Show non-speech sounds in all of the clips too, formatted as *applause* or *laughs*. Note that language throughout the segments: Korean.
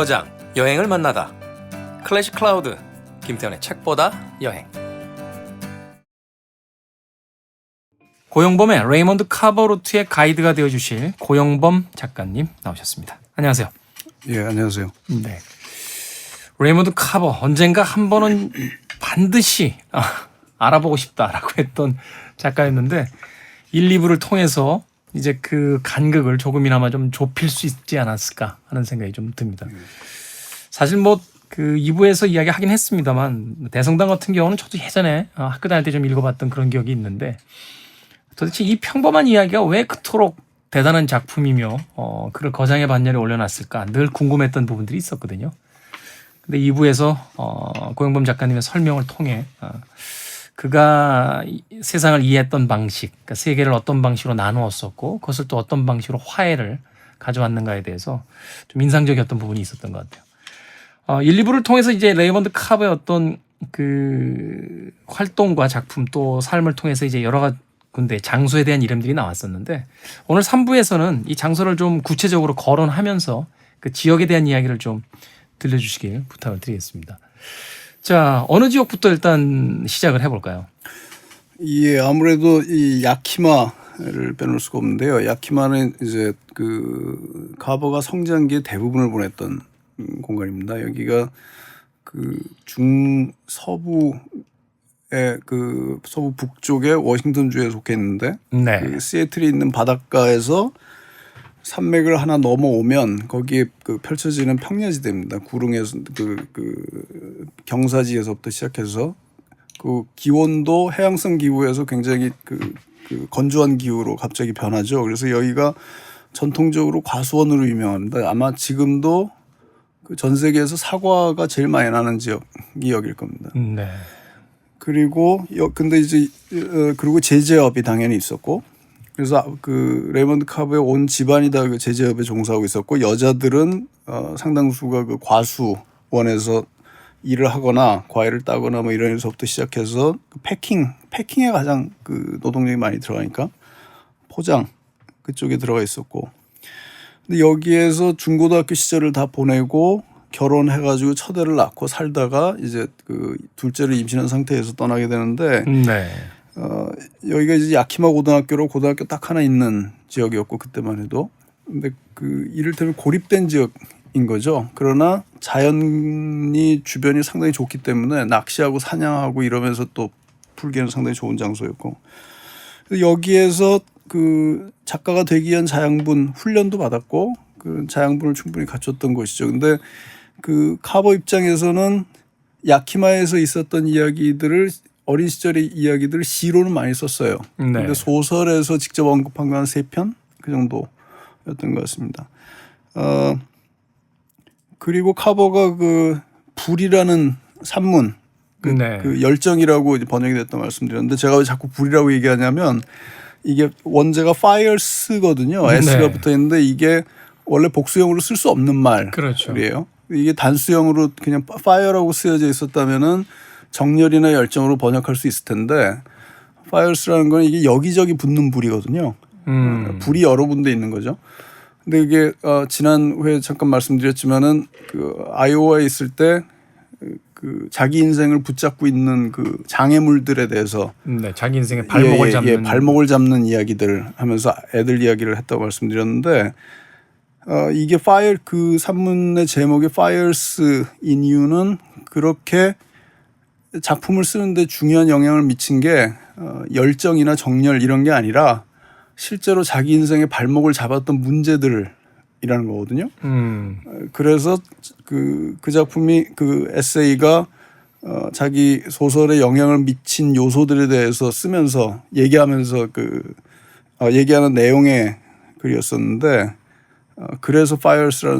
거장 여행을 만나다 클래식 클라우드 김태현의 책보다 여행 고용범의 레이먼드 카버루트의 가이드가 되어주실 고용범 작가님 나오셨습니다. 안녕하세요. 예, 안녕하세요. 네. 레이먼드 카버 언젠가 한 번은 반드시 아, 알아보고 싶다라고 했던 작가였는데 1, 2부를 통해서 이제 그 간극을 조금이나마 좀 좁힐 수 있지 않았을까 하는 생각이 좀 듭니다. 사실 뭐 그 2부에서 이야기 하긴 했습니다만 대성당 같은 경우는 저도 예전에 어, 학교 다닐 때 좀 읽어봤던 그런 기억이 있는데 도대체 이 평범한 이야기가 왜 그토록 대단한 작품이며 어, 그를 거장의 반열에 올려놨을까 늘 궁금했던 부분들이 있었거든요. 근데 2부에서 어, 고영범 작가님의 설명을 통해 어, 그가 이- 세상을 이해했던 방식, 그러니까 세계를 어떤 방식으로 나누었었고 그것을 또 어떤 방식으로 화해를 가져왔는가에 대해서 좀 인상적이었던 부분이 있었던 것 같아요. 어, 1, 2부를 통해서 이제 레이먼드 카브의 어떤 그 활동과 작품 또 삶을 통해서 이제 여러 군데 장소에 대한 이름들이 나왔었는데 오늘 3부에서는 이 장소를 좀 구체적으로 거론하면서 그 지역에 대한 이야기를 좀 들려주시길 부탁을 드리겠습니다. 자, 어느 지역부터 일단 시작을 해볼까요? 예, 아무래도 이 야키마를 빼놓을 수가 없는데요. 야키마는 이제 그 카버가 성장기의 대부분을 보냈던 음, 공간입니다. 여기가 그 중서부의 그 서부 북쪽의 워싱턴주에 속해 있는데 네. 그 시애틀이 있는 바닷가에서 산맥을 하나 넘어오면 거기에 그 펼쳐지는 평야지대입니다. 구릉에서 그, 그 경사지에서부터 시작해서 그 기온도 해양성 기후에서 굉장히 그, 그 건조한 기후로 갑자기 변하죠. 그래서 여기가 전통적으로 과수원으로 유명합니다. 아마 지금도 그 전 세계에서 사과가 제일 많이 나는 지역이 여길 겁니다. 네. 그리고 여 근데 이제 어, 그리고 제재업이 당연히 있었고 그래서 그 레이먼드 카브의 온 집안이 다 그 제재업에 종사하고 있었고 여자들은 어 상당수가 그 과수원에서 일을 하거나 과일을 따거나 뭐 이런 데서부터 시작해서 그 패킹 패킹에 가장 그 노동력이 많이 들어가니까 포장 그쪽에 들어가 있었고 근데 여기에서 중고등학교 시절을 다 보내고 결혼해가지고 첫애를 낳고 살다가 이제 그 둘째를 임신한 상태에서 떠나게 되는데 네. 어 여기가 이제 야키마 고등학교로 고등학교 딱 하나 있는 지역이었고 그때만 해도 근데 그 이를테면 고립된 지역인 거죠. 그러나 자연이 주변이 상당히 좋기 때문에 낚시하고 사냥하고 이러면서 또 풀기에는 상당히 좋은 장소였고 여기에서 그 작가가 되기 위한 자양분 훈련도 받았고 그 자양분을 충분히 갖췄던 곳이죠. 근데 그 카버 입장에서는 야키마에서 있었던 이야기들을 어린 시절의 이야기들을 시로는 많이 썼어요. 네. 근데 소설에서 직접 언급한 건 한 세 편 그 정도였던 것 같습니다. 어 그리고 카버가 그 불이라는 산문 그, 네. 그 열정이라고 번역이 됐던 말씀드렸는데 제가 왜 자꾸 불이라고 얘기하냐면 이게 원제가 fires거든요. 네. s가 붙어 있는데 이게 원래 복수형으로 쓸 수 없는 그렇죠. 말이에요. 이게 단수형으로 그냥 fire라고 쓰여져 있었다면은 정열이나 열정으로 번역할 수 있을 텐데 fires라는 건 이게 여기저기 붙는 불이거든요. 음. 불이 여러 군데 있는 거죠. 근데 이게 어, 지난 후에 잠깐 말씀드렸지만은 그 아이오와에 있을 때 그 자기 인생을 붙잡고 있는 그 장애물들에 대해서 네. 자기 인생의 발목을 예, 예, 잡는 예, 발목을 잡는 이야기들 하면서 애들 이야기를 했다고 말씀드렸는데 어, 이게 파이어 그 산문의 제목이 Fires인 이유는 그렇게 작품을 쓰는데 중요한 영향을 미친 게 어, 열정이나 정열 이런 게 아니라 실제로 자기 인생의 발목을 잡았던 문제들이라는 거거든요. 음. 그래서 그, 그 작품이 그 에세이가 어, 자기 소설에 영향을 미친 요소들에 대해서 쓰면서 얘기하면서 그 어, 얘기하는 내용의 글이었었는데 어, 그래서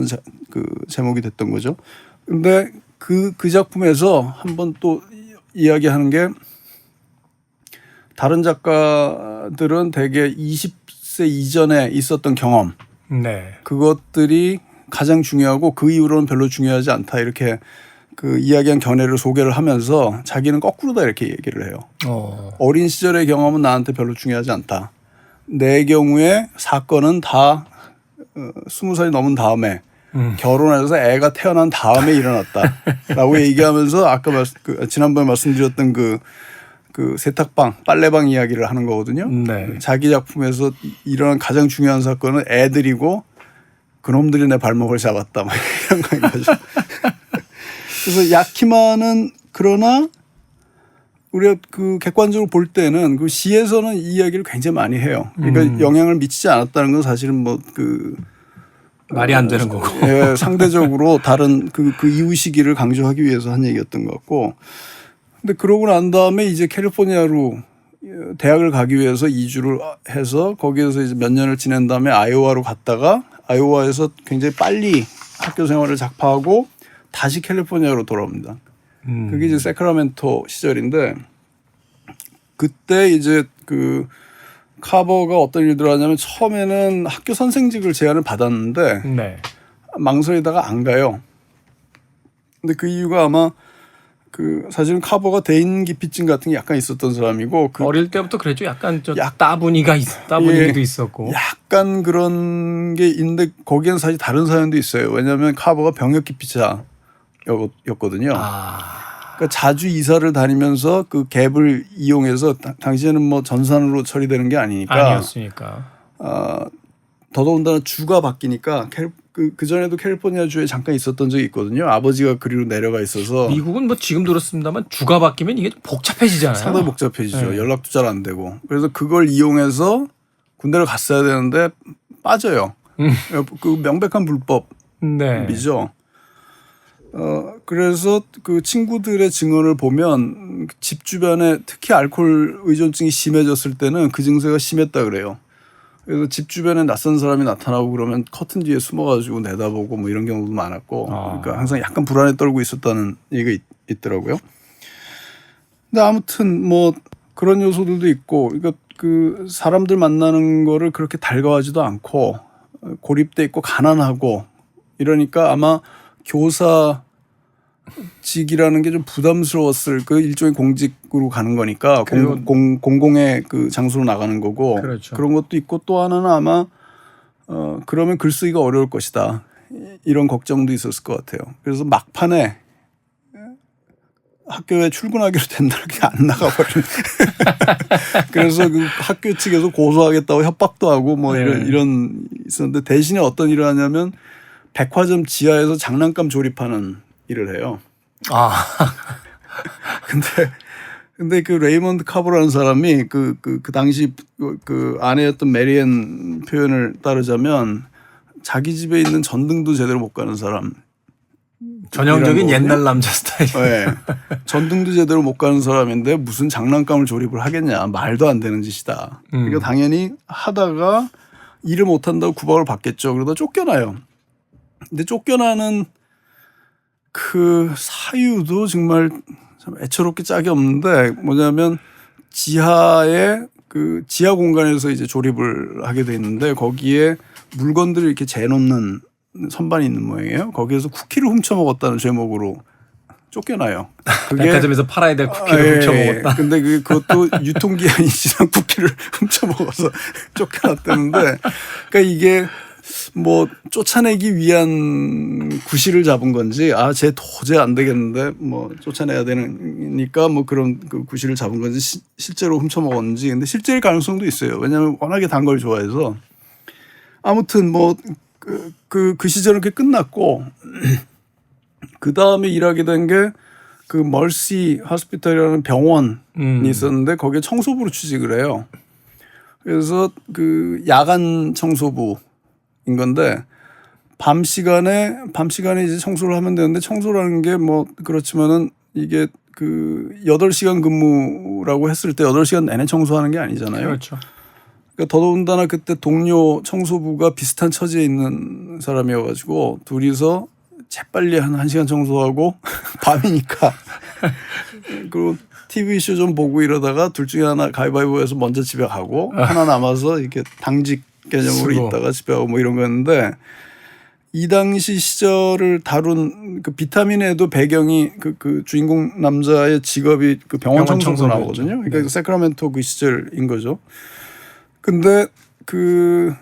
자, 그 제목이 됐던 거죠. 근데 그, 그 작품에서 한번 또 이야기하는 게 다른 작가들은 대개 20세 이전에 있었던 경험 네. 그것들이 가장 중요하고 그 이후로는 별로 중요하지 않다 이렇게 그 이야기한 견해를 소개를 하면서 자기는 거꾸로다 이렇게 얘기를 해요. 어. 어린 시절의 경험은 나한테 별로 중요하지 않다. 내 경우에 사건은 다 어, 스무 살이 넘은 다음에 음. 결혼해서 애가 태어난 다음에 일어났다라고 *laughs* 얘기하면서 아까 말, 그 지난번에 말씀드렸던 그, 그 세탁방, 빨래방 이야기를 하는 거거든요. 네. 자기 작품에서 일어난 가장 중요한 사건은 애들이고 그놈들이 내 발목을 잡았다. 막 *laughs* 이런 거인 거죠. *laughs* 그래서 야키마는 그러나 우리가 그 객관적으로 볼 때는 그 시에서는 이 이야기를 굉장히 많이 해요. 그러니까 음. 영향을 미치지 않았다는 건 사실은 뭐그 말이 안 되는 거고. 예, 상대적으로 다른 그, 그 이후 시기를 강조하기 위해서 한 얘기였던 것 같고. 근데 그러고 난 다음에 이제 캘리포니아로 대학을 가기 위해서 이주를 해서 거기에서 이제 몇 년을 지낸 다음에 아이오와로 갔다가 아이오와에서 굉장히 빨리 학교 생활을 작파하고 다시 캘리포니아로 돌아옵니다. 음. 그게 이제 세크라멘토 시절인데 그때 이제 그 카버가 어떤 일들을 하냐면 처음에는 학교 선생직을 제안을 받았는데 네. 망설이다가 안 가요. 근데 그 이유가 아마 그 사실은 카버가 대인 기피증 같은 게 약간 있었던 사람이고 그 어릴 때부터 그랬죠. 약간 저 약- 따분이가 있, 따분이기도 예. 있었고. 약간 그런 게 있는데 거기엔 사실 다른 사연도 있어요. 왜냐하면 카버가 병역 기피자였거든요. 아. 그러니까 자주 이사를 다니면서 그 갭을 이용해서 다- 당시에는 뭐 전산으로 처리되는 게 아니니까 아니었으니까. 아, 더더군다나 주가 바뀌니까 캘, 그, 그 전에도 캘리포니아 주에 잠깐 있었던 적이 있거든요. 아버지가 그리로 내려가 있어서 미국은 뭐 지금 들었습니다만 주가 바뀌면 이게 좀 복잡해지잖아요. 상당히 복잡해지죠. 네. 연락도 잘 안 되고. 그래서 그걸 이용해서 군대를 갔어야 되는데 빠져요. 음. 그 명백한 불법이죠. 네. 어, 그래서 그 친구들의 증언을 보면 집 주변에 특히 알코올 의존증이 심해졌을 때는 그 증세가 심했다 그래요. 그래서 집 주변에 낯선 사람이 나타나고 그러면 커튼 뒤에 숨어가지고 내다보고 뭐 이런 경우도 많았고, 아. 그러니까 항상 약간 불안에 떨고 있었다는 얘기가 있, 있더라고요. 근데 아무튼 뭐 그런 요소들도 있고, 그러니까 그 사람들 만나는 거를 그렇게 달가워하지도 않고 고립돼 있고 가난하고 이러니까 아마 교사 직이라는 게 좀 부담스러웠을 그 일종의 공직으로 가는 거니까 공, 공, 공공의 그 장소로 나가는 거고 그렇죠. 런 것도 있고 또 하나는 아마 어 그러면 글쓰기가 어려울 것이다 이- 이런 걱정도 있었을 것 같아요. 그래서 막판에 학교에 출근하기로 된다는 게안 나가버리는. *laughs* 그래서 그 학교 측에서 고소하겠다고 협박도 하고 뭐 이런 네. 이런 있었는데 대신에 어떤 일을 하냐면 백화점 지하에서 장난감 조립하는 일을 해요. 아. *laughs* 근데 근데 그 레이먼드 카보라는 사람이 그그 그 당시 그, 그 아내였던 메리앤 표현을 따르자면 자기 집에 있는 전등도 제대로 못 가는 사람. 전형적인 옛날 남자 스타일. 네. 전등도 제대로 못 가는 사람인데 무슨 장난감을 조립을 하겠냐 말도 안 되는 짓이다. 음. 그러니까 당연히 하다가 일을 못 한다고 구박을 받겠죠. 그러다 쫓겨나요. 근데 쫓겨나는 그 사유도 정말 참 애처롭게 짝이 없는데 뭐냐면 지하에 그 지하 공간에서 이제 조립을 하게 돼 있는데 거기에 물건들을 이렇게 재놓는 선반이 있는 모양이에요. 거기에서 쿠키를 훔쳐 먹었다는 제목으로 쫓겨나요. 백화점에서 팔아야 될 쿠키를 아, 예, 훔쳐 예. 먹었다. 근데 그 그것도 유통기한이 지난 *laughs* 쿠키를 훔쳐 먹어서 *laughs* 쫓겨났다는데, 그러니까 이게 뭐 쫓아내기 위한 구실을 잡은 건지, 아, 쟤 도저히 안 되겠는데, 뭐 쫓아내야 되니까 뭐 그런 그 구실을 잡은 건지 시- 실제로 훔쳐 먹었는지, 근데 실제일 가능성도 있어요. 왜냐하면 워낙에 단 걸 좋아해서. 아무튼 뭐그그그 시절은 그게 끝났고 *clears throat* 그 다음에 일하게 된게 그 멀시 하스피탈이라는 병원이 음. 있었는데 거기에 청소부로 취직을 해요. 그래서 그 야간 청소부 인 건데 밤 시간에 밤 시간에 이제 청소를 하면 되는데 청소라는 게 뭐 그렇지만은 이게 그 8시간 근무라고 했을 때 8시간 내내 청소하는 게 아니잖아요. 그렇죠. 그러니까 더더군다나 그때 동료 청소부가 비슷한 처지에 있는 사람이어 가지고 둘이서 재빨리 한 1시간 청소하고 *laughs* 밤이니까 *laughs* 그리고 TV 쇼 좀 보고 이러다가 둘 중에 하나 가위바위보해서 먼저 집에 가고 하나 남아서 이렇게 당직 개념으로 쓰고. 있다가 집에 가고 뭐 이런 거였는데 이 당시 시절을 다룬 그 비타민에도 배경이 그, 그 주인공 남자의 직업이 그 병원 병원 청소부였죠. 나오거든요. 그러니까 네. 세크라멘토 그 시절인 거죠. 근데 그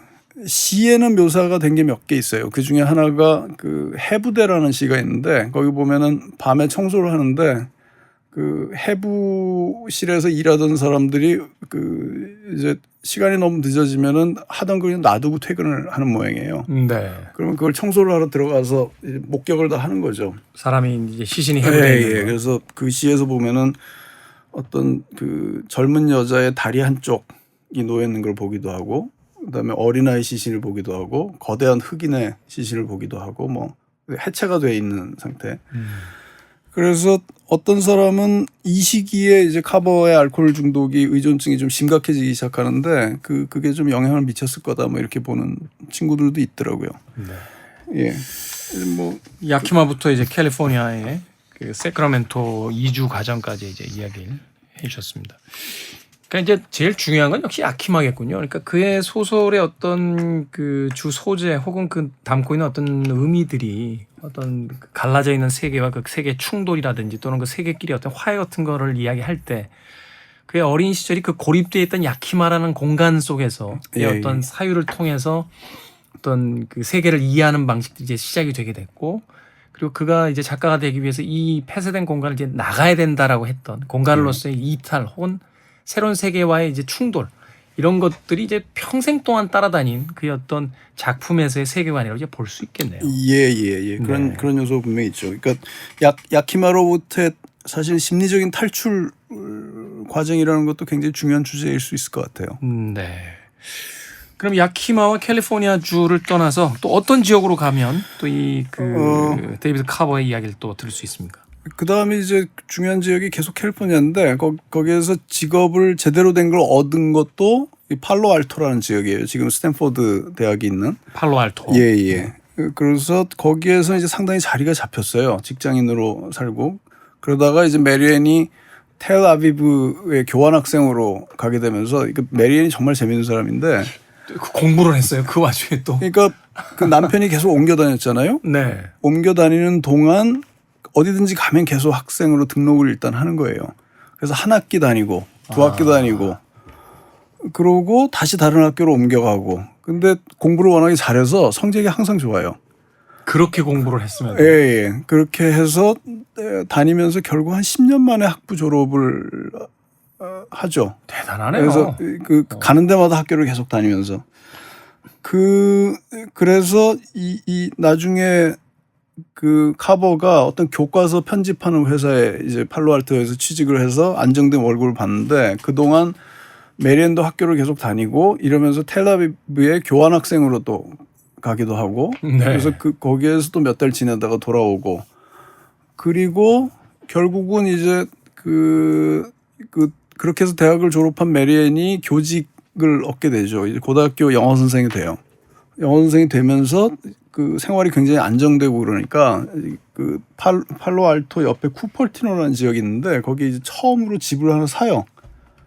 시에는 묘사가 된 게 몇 개 있어요. 그 중에 하나가 그 해부대라는 시가 있는데 거기 보면은 밤에 청소를 하는데 그 해부실에서 일하던 사람들이 그 이제 시간이 너무 늦어지면은 하던 걸 그냥 놔두고 퇴근을 하는 모양이에요. 네. 그러면 그걸 청소를 하러 들어가서 목격을 다 하는 거죠. 사람이 이제 시신이 예, 해부되어 예. 있는 거. 그래서 그 시에서 보면은 어떤 그 젊은 여자의 다리 한쪽이 놓여 있는 걸 보기도 하고 그다음에 어린아이 시신을 보기도 하고 거대한 흑인의 시신을 보기도 하고 뭐 해체가 돼 있는 상태. 음. 그래서 어떤 사람은 이 시기에 이제 카버의 알코올 중독이 의존증이 좀 심각해지기 시작하는데 그 그게 좀 영향을 미쳤을 거다 뭐 이렇게 보는 친구들도 있더라고요. 네. 예. 뭐 야키마부터 이제 캘리포니아의 그 세크라멘토 이주 과정까지 이제 이야기를 해 주셨습니다. 그러니까 이제 제일 중요한 건 역시 야키마겠군요. 그러니까 그의 소설의 어떤 그 주 소재 혹은 그 담고 있는 어떤 의미들이 어떤 그 갈라져 있는 세계와 그 세계 충돌이라든지 또는 그 세계끼리 어떤 화해 같은 거를 이야기할 때 그의 어린 시절이 그 고립되어 있던 야키마라는 공간 속에서 그 예, 어떤 예. 사유를 통해서 어떤 그 세계를 이해하는 방식들이 이제 시작이 되게 됐고 그리고 그가 이제 작가가 되기 위해서 이 폐쇄된 공간을 이제 나가야 된다라고 했던 공간으로서의 이탈 혹은 새로운 세계와의 이제 충돌 이런 것들이 이제 평생 동안 따라다닌 그의 어떤 작품에서의 세계관이라고 이제 볼 수 있겠네요. 예, 예, 예. 그런 네. 그런 요소 분명히 있죠. 그러니까 야, 야키마로부터의 사실 심리적인 탈출 과정이라는 것도 굉장히 중요한 주제일 수 있을 것 같아요. 음, 네. 그럼 야키마와 캘리포니아 주를 떠나서 또 어떤 지역으로 가면 또 이그 어. 데이비드 카버의 이야기를 또 들을 수 있습니까? 그 다음에 이제 중요한 지역이 계속 캘리포니아인데 거, 거기에서 직업을 제대로 된 걸 얻은 것도 이 팔로 알토라는 지역이에요. 지금 스탠포드 대학이 있는. 팔로알토. 예, 예. 그래서 거기에서 이제 상당히 자리가 잡혔어요. 직장인으로 살고. 그러다가 이제 메리앤이 텔아비브의 교환 학생으로 가게 되면서 그 메리앤이 정말 재밌는 사람인데 그 공부를 했어요. 그 와중에 또. 그러니까 그 남편이 계속 옮겨 다녔잖아요. 네. 옮겨 다니는 동안 어디든지 가면 계속 학생으로 등록을 일단 하는 거예요. 그래서 한 학기 다니고 두 학기 다니고 그러고 다시 다른 학교로 옮겨가고 근데 공부를 워낙에 잘해서 성적이 항상 좋아요. 그렇게 공부를 했으면. 예, 예. 그렇게 해서 에, 다니면서 결국 한 10년 만에 학부 졸업을 어, 하죠. 대단하네요. 그래서 그 가는 데마다 학교를 계속 다니면서 그 그래서 이, 이 나중에 그 카버가 어떤 교과서 편집하는 회사에 이제 팔로알토에서 취직을 해서 안정된 월급을 받는데 그동안 메리앤도 학교를 계속 다니고 이러면서 텔아비브의 교환 학생으로 또 가기도 하고 네. 그래서 그 거기에서 또 몇 달 지내다가 돌아오고 그리고 결국은 이제 그, 그, 그렇게 해서 대학을 졸업한 메리앤이 교직을 얻게 되죠. 이제 고등학교 영어 선생이 돼요. 영어 선생이 되면서 그 생활이 굉장히 안정되고 그러니까 그 팔, 팔로알토 옆에 쿠퍼티노라는 지역이 있는데 거기 이제 처음으로 집을 하나 사요.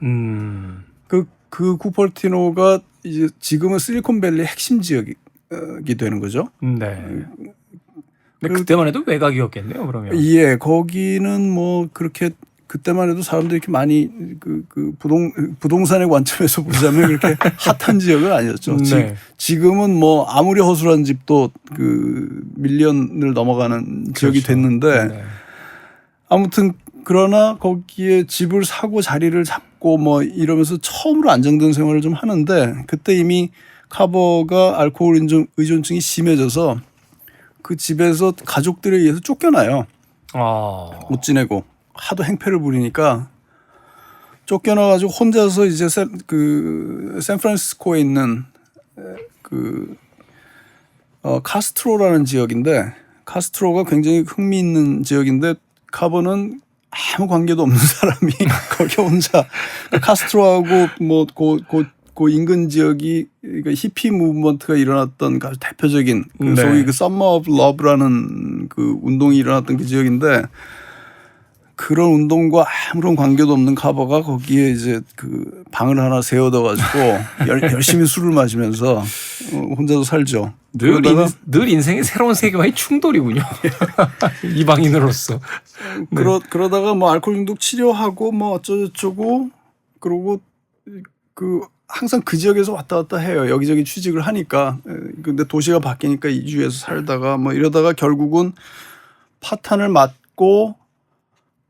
음. 그, 그 쿠퍼티노가 이제 지금은 실리콘밸리 핵심 지역이 되는 거죠. 네. 근데 그 때만 해도 외곽이었겠네요. 그러면. 예, 거기는 뭐 그렇게 그때만 해도 사람들이 이렇게 많이 그, 그 부동 부동산의 관점에서 보자면 그렇게 *laughs* 핫한 지역은 아니었죠. 지, 네. 지 금은 뭐 아무리 허술한 집도 그 밀리언을 넘어가는 지역이 그렇죠. 됐는데 네. 아무튼 그러나 거기에 집을 사고 자리를 잡고 뭐 이러면서 처음으로 안정된 생활을 좀 하는데 그때 이미 카버가 알코올 의존, 의존증이 심해져서 그 집에서 가족들에 의해서 쫓겨나요. 아. 못 지내고 하도 행패를 부리니까 쫓겨나가지고 혼자서 이제 세- 그 샌프란시스코에 있는 에, 그 어, 카스트로라는 지역인데 카스트로가 굉장히 흥미있는 지역인데 카버는 아무 관계도 없는 *laughs* 사람이 거기 혼자 카스트로하고 뭐그 그 인근 지역이 그러니까 히피 무브먼트가 일어났던 아주 대표적인 그 네. 소위 그 썸머 오브 러브라는 그 운동이 일어났던 그 지역인데 그런 운동과 아무런 관계도 없는 카버가 거기에 이제 그 방을 하나 세워둬 가지고 *laughs* 열심히 술을 마시면서 어, 혼자서 살죠. 늘, 인, 늘 인생의 새로운 세계와의 충돌이군요. *laughs* *laughs* 이방인으로서. 그러 그러다가 뭐 알코올 중독 치료하고 뭐 어쩌고저쩌고 그러고 그 항상 그 지역에서 왔다 갔다 해요. 여기저기 취직을 하니까. 에, 근데 도시가 바뀌니까 이주해서 살다가 뭐 이러다가 결국은 파탄을 맞고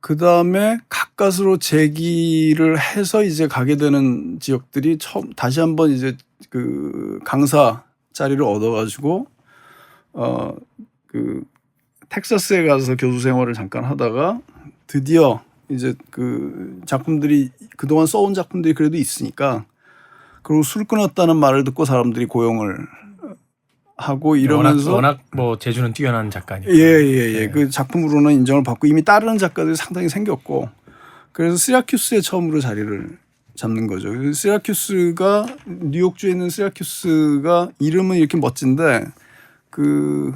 그 다음에 가까스로 재기를 해서 이제 가게 되는 지역들이 처음 다시 한번 이제 그 강사 자리를 얻어가지고 어 그 텍사스에 가서 교수 생활을 잠깐 하다가 드디어 이제 그 작품들이 그동안 써온 작품들이 그래도 있으니까 그리고 술 끊었다는 말을 듣고 사람들이 고용을 하고 이러면서 워낙, 워낙 뭐 재주는 뛰어난 작가니까. 예, 예, 예. 그 작품으로는 인정을 받고 이미 따르는 작가들이 상당히 생겼고 그래서 시라큐스에 처음으로 자리를 잡는 거죠. 그래서 시라큐스가 뉴욕주에 있는 시라큐스가 이름은 이렇게 멋진데 그,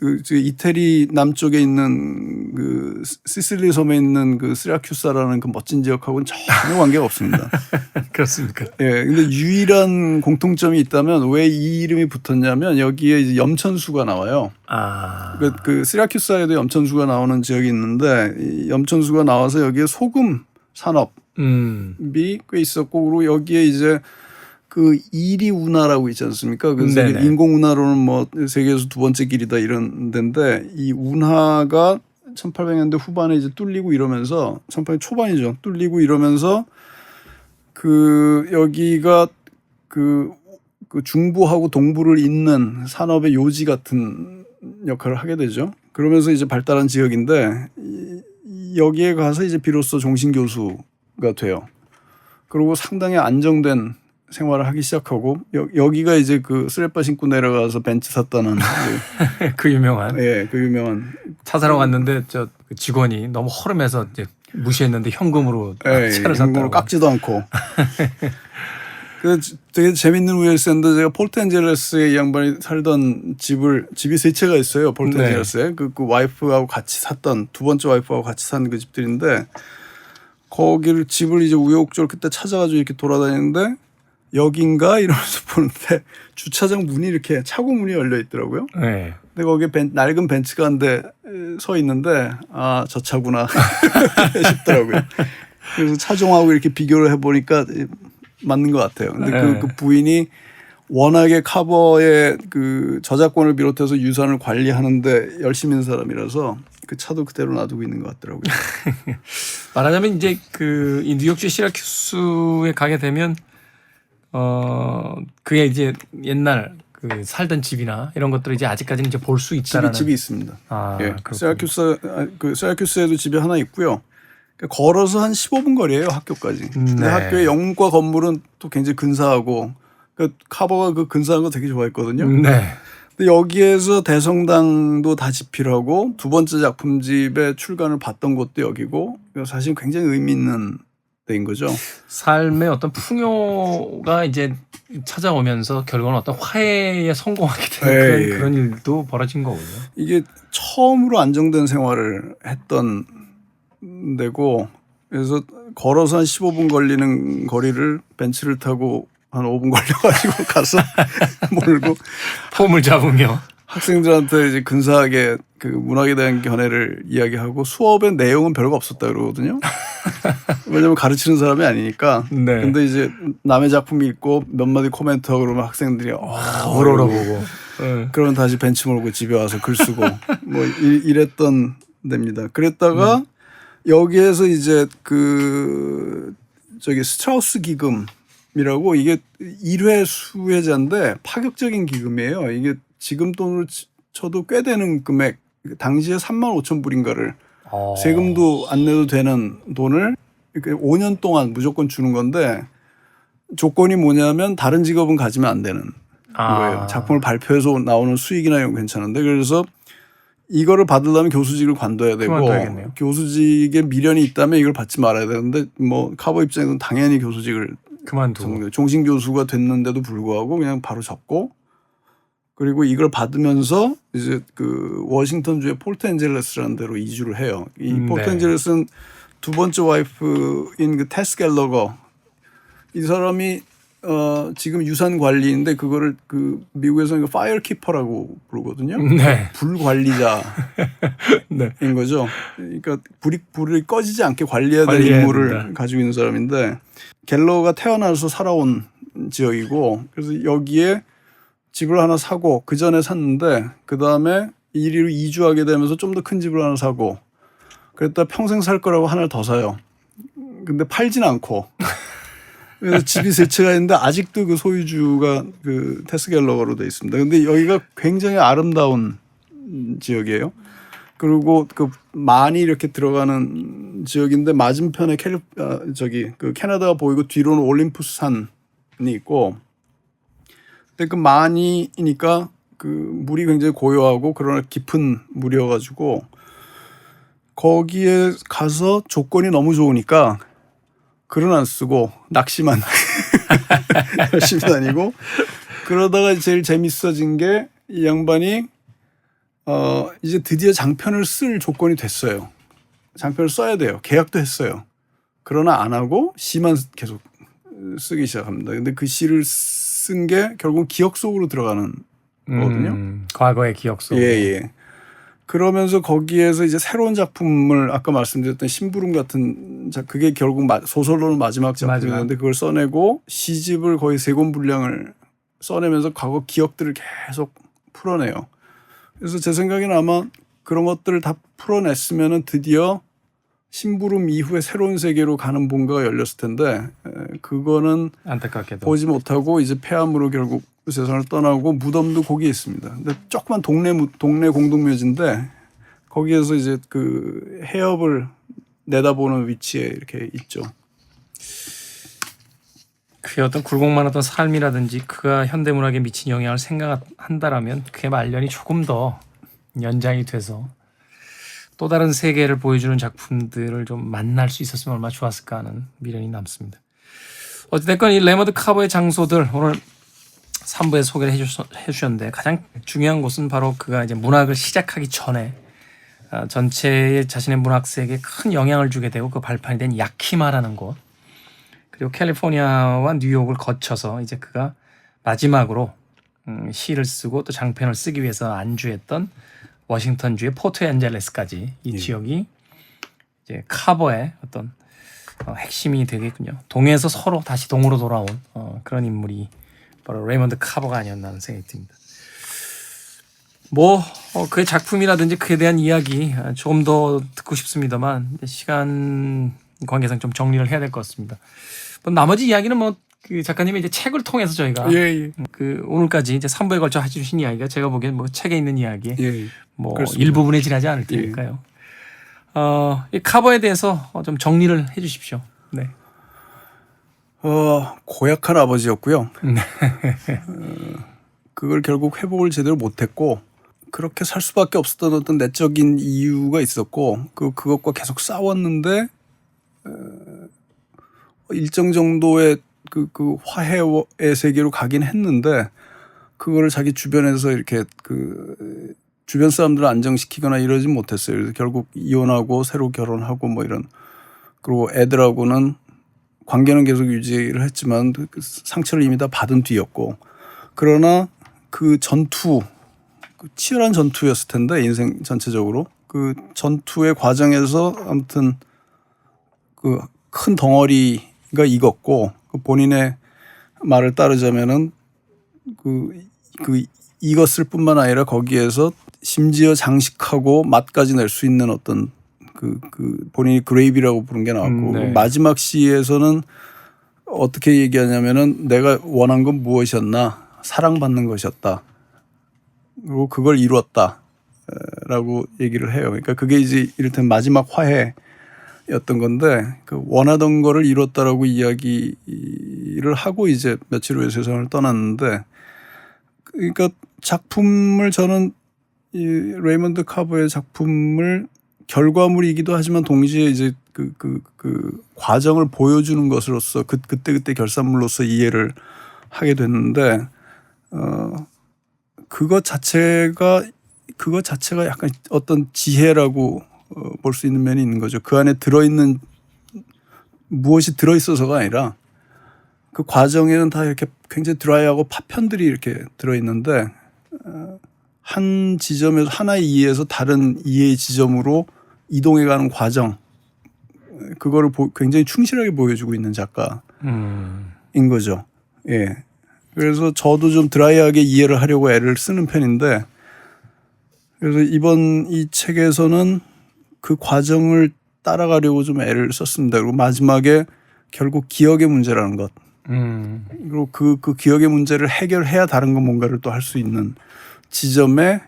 그, 저 이태리 남쪽에 있는 그 시실리 섬에 있는 그 시라큐스라는 그 멋진 지역하고는 전혀 관계가 없습니다. *laughs* 그렇습니까? 예, 근데 유일한 공통점이 있다면 왜 이 이름이 붙었냐면 여기에 이제 염천수가 나와요. 아. 그, 그 시라큐스에도 염천수가 나오는 지역이 있는데 이 염천수가 나와서 여기에 소금 산업이 음. 꽤 있었고 그리고 여기에 이제 그 이리 운하라고 있지 않습니까? 그 네네. 인공 운하로는 뭐 세계에서 두 번째 길이다 이런 데인데 이 운하가 1800년대 후반에 이제 뚫리고 이러면서 1800 초반이죠. 뚫리고 이러면서 그 여기가 그, 그 중부하고 동부를 잇는 산업의 요지 같은 역할을 하게 되죠. 그러면서 이제 발달한 지역인데 이- 이 여기에 가서 이제 비로소 종신 교수가 돼요. 그리고 상당히 안정된 생활을 하기 시작하고 여, 여기가 이제 그 쓰레빠 신고 내려가서 벤츠 샀다는 그, *laughs* 그 유명한 예, 그 유명한 차 사러 갔는데 저그 직원이 너무 허름해서 이제 무시했는데 현금으로 예, 차를 현금으로 샀다고. 깎지도 않고. *laughs* 그 되게 재밌는 우열스인데 제가 폴트앤젤레스에 이 양반이 살던 집을 집이 세 채가 있어요. 폴트앤젤레스에 그, 그 와이프하고 같이 샀던 두 번째 와이프하고 같이 산 그 집들인데 거기를 집을 이제 우여곡절 그때 찾아가지고 이렇게 돌아다니는데 여긴가 이러면서 *laughs* 보는데 주차장 문이 이렇게 차고 문이 열려 있더라고요. 네. 근데 거기에 벤, 낡은 벤츠가 한 대 서 있는데 아 저 차구나 *laughs* 싶더라고요. 그래서 차종하고 이렇게 비교를 해보니까 맞는 것 같아요. 근데 그, 네. 그 부인이 워낙에 카버의 그 저작권을 비롯해서 유산을 관리하는데 열심히 있는 사람이라서 그 차도 그대로 놔두고 있는 것 같더라고요. *laughs* 말하자면 이제 그 이 뉴욕주 시라큐스에 가게 되면 어 그게 이제 옛날 그 살던 집이나 이런 것들을 이제 아직까지는 이제 볼수 집이 있다라는 집이 있습니다. 아, 예, 그렇군요. 아, 그 세라큐스에도 집이 하나 있고요. 그러니까 걸어서 한 15분 거리예요 학교까지. 근데 네. 학교의 영문과 건물은 또 굉장히 근사하고 그 카버가 그 근사한 거 되게 좋아했거든요. 네. 근데 여기에서 대성당도 다 집필하고 두 번째 작품집의 출간을 봤던 곳도 여기고 사실 굉장히 의미 있는 데 인 거죠. 삶의 어떤 풍요가 이제 찾아오면서 결국은 어떤 화해에 성공하게 되는 예, 그런, 예. 그런 일도 벌어진 거군요. 이게 처음으로 안정된 생활을 했던 데고 그래서 걸어서 한 15분 걸리는 거리를 벤츠를 타고 한 5분 *laughs* 걸려가지고 가서 *laughs* 몰고 폼을 잡으며 학생들한테 이제 근사하게 그 문학에 대한 견해를 이야기하고 수업의 내용은 별거 없었다 그러거든요. *laughs* 왜냐면 가르치는 사람이 아니니까. 네. 근데 이제 남의 작품 읽고 몇 마디 코멘트 하고 그러면 학생들이 어, 이러고 보고. 네. 그러면 다시 벤치 몰고 집에 와서 글 쓰고 뭐 이- 이랬던 데입니다. 그랬다가 여기에서 이제 그 저기 스트라우스 기금이라고 이게 1회 수혜자인데 파격적인 기금이에요. 이게 지금 돈으로 치- 쳐도 꽤 되는 금액 당시에 3만 5천 불인가를 어. 세금도 안 내도 되는 돈을 이렇게 5년 동안 무조건 주는 건데 조건이 뭐냐면 다른 직업은 가지면 안 되는 아. 거예요. 작품을 발표해서 나오는 수익이나 이런 건 괜찮은데 그래서 이거를 받으려면 교수직을 관둬야 되고 그만둬야겠네요. 교수직에 미련이 있다면 이걸 받지 말아야 되는데 뭐 카버 입장에서는 당연히 교수직을 그만두고. 종신 교수가 됐는데도 불구하고 그냥 바로 접고 그리고 이걸 받으면서 이제 그 워싱턴주의 폴트앤젤레스라는 데로 이주를 해요. 이 음, 네. 폴트앤젤레스는 두 번째 와이프인 그 테스 갤러거 이 사람이 어, 지금 유산 관리인데 그거를 그 미국에서는 파이어 키퍼라고 부르거든요. 네. 불 관리자인 *laughs* 네. 거죠. 그러니까 불이 불이 꺼지지 않게 관리해야 될 임무를 된다. 가지고 있는 사람인데 갤러가 태어나서 살아온 지역이고 그래서 여기에 집을 하나 사고 그 전에 샀는데 그 다음에 이리로 이주하게 되면서 좀 더 큰 집을 하나 사고 그랬다 평생 살 거라고 하나를 더 사요. 근데 팔진 않고 그래서 집이 세 채가 있는데 아직도 그 소유주가 그 테스 갤러거로 돼 있습니다. 근데 여기가 굉장히 아름다운 지역이에요. 그리고 그 많이 이렇게 들어가는 지역인데 맞은편에 캘리 아, 저기 그 캐나다가 보이고 뒤로는 올림푸스 산이 있고 근데 그 많이니까 그 물이 굉장히 고요하고 그러나 깊은 물이어가지고 거기에 가서 조건이 너무 좋으니까 글은 안 쓰고 낚시만 *laughs* 열심히 다니고 그러다가 제일 재밌어진 게 이 양반이 어 이제 드디어 장편을 쓸 조건이 됐어요. 장편을 써야 돼요. 계약도 했어요. 그러나 안 하고 시만 계속 쓰기 시작합니다. 근데 그 시를 쓴 게 결국 기억 속으로 들어가는 거거든요. 음, 과거의 기억 속. 예, 예. 그러면서 거기에서 이제 새로운 작품을 아까 말씀드렸던 심부름 같은 자 그게 결국 마- 소설로는 마지막 작품이었는데 그걸 써내고 시집을 거의 세 권 분량을 써내면서 과거 기억들을 계속 풀어내요. 그래서 제 생각에는 아마 그런 것들을 다 풀어냈으면은 드디어 심부름 이후에 새로운 세계로 가는 뭔가가 열렸을 텐데 에, 그거는 안타깝게도. 보지 못하고 이제 폐암으로 결국 세상을 떠나고 무덤도 거기에 있습니다. 근데 조그만 동네 무- 동네 공동묘지인데 거기에서 이제 그 해협을 내다보는 위치에 이렇게 있죠. 그의 어떤 굴곡만했던 삶이라든지 그가 현대 문학에 미친 영향을 생각한다라면 그의 말년이 조금 더 연장이 돼서 또 다른 세계를 보여주는 작품들을 좀 만날 수 있었으면 얼마나 좋았을까 하는 미련이 남습니다. 어찌됐건 이 레머드 카버의 장소들 오늘 3부에 소개를 해주셨, 해주셨는데 가장 중요한 곳은 바로 그가 이제 문학을 시작하기 전에 아, 전체의 자신의 문학 세계에 큰 영향을 주게 되고 그 발판이 된 야키마라는 곳 그리고 캘리포니아와 뉴욕을 거쳐서 이제 그가 마지막으로 음, 시를 쓰고 또 장편을 쓰기 위해서 안주했던 워싱턴주의 포트앤젤레스까지 이 예. 지역이 이제 카버의 어떤 어, 핵심이 되겠군요. 동에서 서로 다시 동으로 돌아온 어, 그런 인물이 바로 레이먼드 카버가 아니었나 하는 생각이 듭니다. 뭐 어, 그의 작품이라든지 그에 대한 이야기 아, 조금 더 듣고 싶습니다만 시간 관계상 좀 정리를 해야 될 것 같습니다. 뭐 나머지 이야기는 뭐 그 작가님의 이제 책을 통해서 저희가 예, 그 오늘까지 이제 3부에 걸쳐 해주신 이야기가 제가 보기엔 뭐 책에 있는 이야기 예. 뭐 그렇습니다. 일부분에 지나지 않을 예. 테니까요. 어, 이 카버에 대해서 어, 좀 정리를 해 주십시오. 네. 어, 고약한 아버지였고요. 네. 어, 그걸 결국 회복을 제대로 못했고 그렇게 살 수밖에 없었던 어떤 내적인 이유가 있었고 그 그것과 계속 싸웠는데 어, 일정 정도의 그, 그 화해의 세계로 가긴 했는데 그거를 자기 주변에서 이렇게 그 주변 사람들을 안정시키거나 이러지 못했어요. 그래서 결국 이혼하고 새로 결혼하고 뭐 이런 그리고 애들하고는 관계는 계속 유지를 했지만 그 상처를 이미 다 받은 뒤였고 그러나 그 전투 그 치열한 전투였을 텐데 인생 전체적으로 그 전투의 과정에서 아무튼 그 큰 덩어리가 익었고 그 본인의 말을 따르자면은 그, 그 익었을 뿐만 아니라 거기에서 심지어 장식하고 맛까지 낼 수 있는 어떤 그, 그 본인이 그레이비라고 부른 게 나왔고 음, 네. 마지막 시에서는 어떻게 얘기하냐면은 내가 원한 건 무엇이었나 사랑받는 것이었다. 그리고 그걸 이루었다. 에, 라고 얘기를 해요. 그러니까 그게 이제 이를테면 마지막 화해 였던 건데 그 원하던 거를 이뤘다라고 이야기를 하고 이제 며칠 후에 세상을 떠났는데 그러니까 작품을 저는 이 레이먼드 카버의 작품을 결과물이기도 하지만 동시에 이제 그, 그, 그 과정을 보여주는 것으로서 그, 그때 그때 결산물로서 이해를 하게 됐는데, 어, 그것 자체가, 그것 자체가 약간 어떤 지혜라고 어, 볼 수 있는 면이 있는 거죠. 그 안에 들어있는 무엇이 들어있어서가 아니라 그 과정에는 다 이렇게 굉장히 드라이하고 파편들이 이렇게 들어있는데 어, 한 지점에서 하나의 이에서 다른 이의 지점으로 이동해가는 과정 그거를 보- 굉장히 충실하게 보여주고 있는 작가인 음. 거죠. 예. 그래서 저도 좀 드라이하게 이해를 하려고 애를 쓰는 편인데 그래서 이번 이 책에서는 그 과정을 따라가려고 좀 애를 썼습니다. 그리고 마지막에 결국 기억의 문제라는 것. 음. 그리고 그, 그 기억의 문제를 해결해야 다른 건 뭔가를 또 할 수 있는 지점에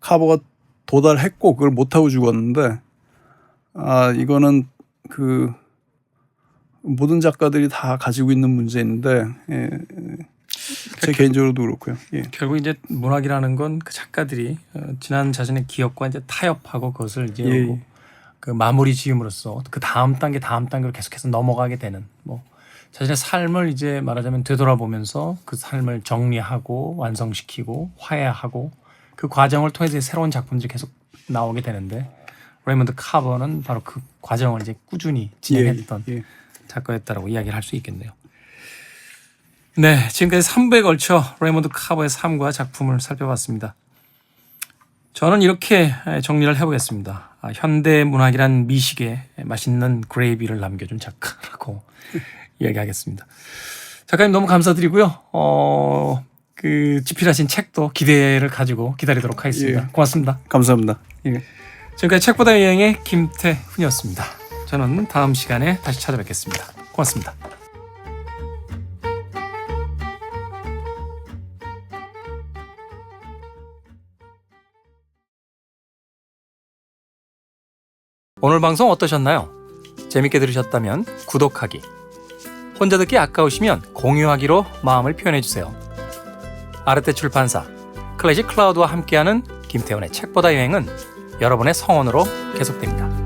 카버가 도달했고 그걸 못하고 죽었는데 아, 이거는 그 모든 작가들이 다 가지고 있는 문제인데 예, 제 개인적으로도 그렇고요. 예. 결국 이제 문학이라는 건 그 작가들이 어, 지난 자신의 기억과 이제 타협하고 그것을 이제 예, 뭐그 마무리 지음으로써 그 다음 단계 다음 단계로 계속해서 넘어가게 되는 뭐 자신의 삶을 이제 말하자면 되돌아보면서 그 삶을 정리하고 완성시키고 화해하고 그 과정을 통해서 새로운 작품들이 계속 나오게 되는데 레이먼드 카버는 바로 그 과정을 이제 꾸준히 진행했던 예, 예. 작가였다라고 이야기를 할 수 있겠네요. 네, 지금까지 3부에 걸쳐 레이먼드 카버의 삶과 작품을 살펴봤습니다. 저는 이렇게 정리를 해보겠습니다. 아, 현대 문학이란 미식에 맛있는 그레이비를 남겨준 작가라고 *laughs* 이야기하겠습니다. 작가님 너무 감사드리고요. 어, 그 집필하신 책도 기대를 가지고 기다리도록 하겠습니다. 예. 고맙습니다. 감사합니다. 예. 지금까지 책보다 여행의 김태훈이었습니다. 저는 다음 시간에 다시 찾아뵙겠습니다. 고맙습니다. 오늘 방송 어떠셨나요? 재밌게 들으셨다면 구독하기, 혼자 듣기 아까우시면 공유하기로 마음을 표현해주세요. 아르테 출판사 클래식 클라우드와 함께하는 김태훈의 책보다 여행은 여러분의 성원으로 계속됩니다.